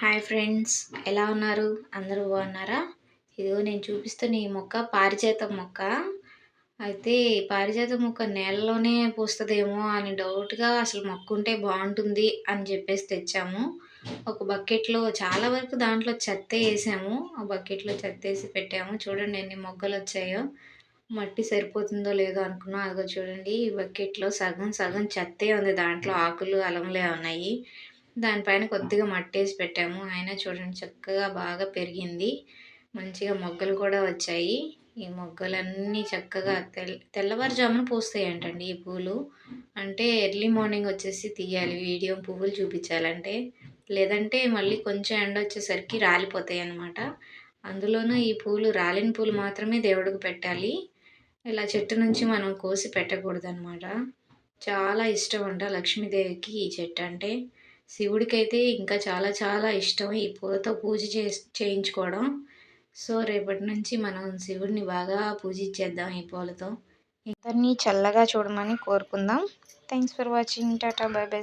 Hi friends ఎలా ఉన్నారు? అందరూ బాగున్నారా? ఇదిగో నేను చూపిస్తున్న ఈ మొక్క పారిజాతం మొక్క. అయితే పారిజాత పారిజాతం మొక్క నేలలోనే పూస్తుందేమో అని డౌట్గా అసలు మొక్క ఉంటే బాగుంటుంది అని చెప్పేసి తెచ్చాము. ఒక బకెట్లో చాలా వరకు దాంట్లో చెత్త వేసాము. ఆ బకెట్లో చెత్త వేసి పెట్టాము. చూడండి ఎన్ని మొగ్గలు వచ్చాయో. మట్టి సరిపోతుందో లేదో అనుకున్నాం. అదిగో చూడండి ఈ బకెట్లో సగం సగం చెత్తే ఉంది. దాంట్లో ఆకులు అలంలే ఉన్నాయి. దానిపైన కొద్దిగా మట్టేసి పెట్టాము. అయినా చూడండి చక్కగా బాగా పెరిగింది. మంచిగా మొగ్గలు కూడా వచ్చాయి. ఈ మొగ్గలన్నీ చక్కగా తెల్ల తెల్లవారుజామున పూస్తాయి అంటండి ఈ పూలు. అంటే ఎర్లీ మార్నింగ్ వచ్చేసి తీయాలి. వీడియో పువ్వులు చూపించాలంటే. లేదంటే మళ్ళీ కొంచెం ఎండ వచ్చేసరికి రాలిపోతాయి అన్నమాట. అందులోనూ ఈ పూలు రాలిన పూలు మాత్రమే దేవుడికి పెట్టాలి. ఇలా చెట్టు నుంచి మనం కోసి పెట్టకూడదు అనమాట చాలా ఇష్టం అంట లక్ష్మీదేవికి ఈ చెట్టు అంటే. శివుడికైతే ఇంకా చాలా చాలా ఇష్టం ఈ పూలతో పూజ చే చేయించుకోవడం. సో రేపటి నుంచి మనం శివుడిని బాగా పూజించేద్దాం ఈ పూలతో. ఇద్దరిని చల్లగా చూడమని కోరుకుందాం. Thanks for watching tata bye bye